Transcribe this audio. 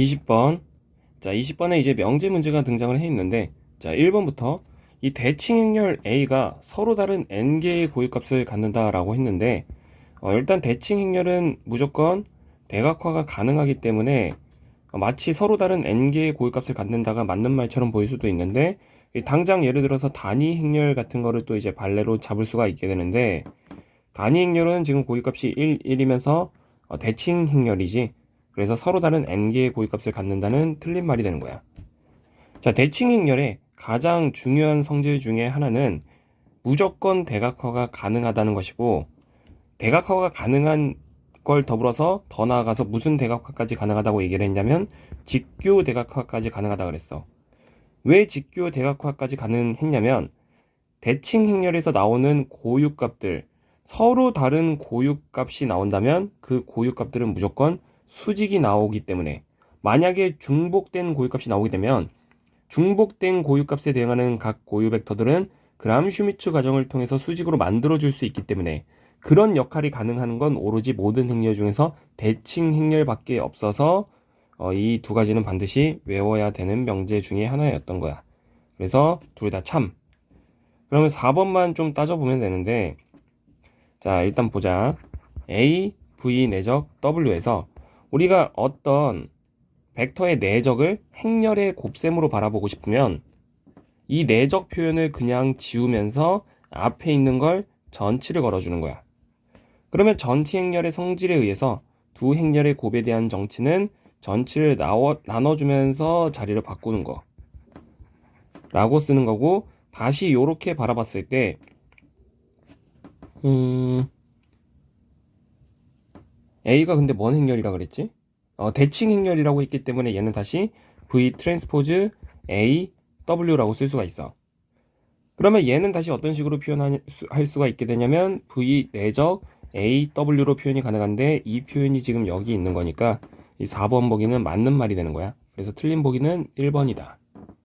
20번. 자, 20번에 이제 명제 문제가 등장을 해 있는데, 자, 1번부터 이 대칭 행렬 A가 서로 다른 n개의 고유값을 갖는다라고 했는데, 어, 일단 대칭 행렬은 무조건 대각화가 가능하기 때문에 어, 마치 서로 다른 n개의 고유값을 갖는다가 맞는 말처럼 보일 수도 있는데, 이 당장 예를 들어서 단위 행렬 같은 거를 또 이제 발레로 잡을 수가 있게 되는데, 단위 행렬은 지금 고유값이 1, 1이면서 어, 대칭 행렬이지. 그래서 서로 다른 n개의 고유값을 갖는다는 틀린 말이 되는 거야. 자, 대칭 행렬의 가장 중요한 성질 중에 하나는 무조건 대각화가 가능하다는 것이고, 대각화가 가능한 걸 더불어서 더 나아가서 무슨 대각화까지 가능하다고 얘기를 했냐면, 직교 대각화까지 가능하다 그랬어. 왜 직교 대각화까지 가능했냐면, 대칭 행렬에서 나오는 고유값들, 서로 다른 고유값이 나온다면 그 고유값들은 무조건 수직이 나오기 때문에 만약에 중복된 고유값이 나오게 되면 중복된 고유값에 대응하는 각 고유 벡터들은 그람 슈미츠 과정을 통해서 수직으로 만들어 줄 수 있기 때문에 그런 역할이 가능한 건 오로지 모든 행렬 중에서 대칭 행렬밖에 없어서 어, 이 두 가지는 반드시 외워야 되는 명제 중에 하나였던 거야. 그래서 둘 다 참. 그러면 4번만 좀 따져보면 되는데 자 일단 보자. A, V 내적 W에서 우리가 어떤 벡터의 내적을 행렬의 곱셈으로 바라보고 싶으면 이 내적 표현을 그냥 지우면서 앞에 있는 걸 전치를 걸어주는 거야. 그러면 전치 행렬의 성질에 의해서 두 행렬의 곱에 대한 정치는 전치를 나워, 나눠주면서 자리를 바꾸는 거. 라고 쓰는 거고, 다시 요렇게 바라봤을 때, 음, A가 근데 뭔 행렬이라 그랬지? 어, 대칭 행렬이라고 했기 때문에 얘는 다시 V 트랜스포즈 A W라고 쓸 수가 있어. 그러면 얘는 다시 어떤 식으로 표현할 수가 있게 되냐면 V 내적 A W로 표현이 가능한데 이 표현이 지금 여기 있는 거니까 이 4번 보기는 맞는 말이 되는 거야. 그래서 틀린 보기는 1번이다.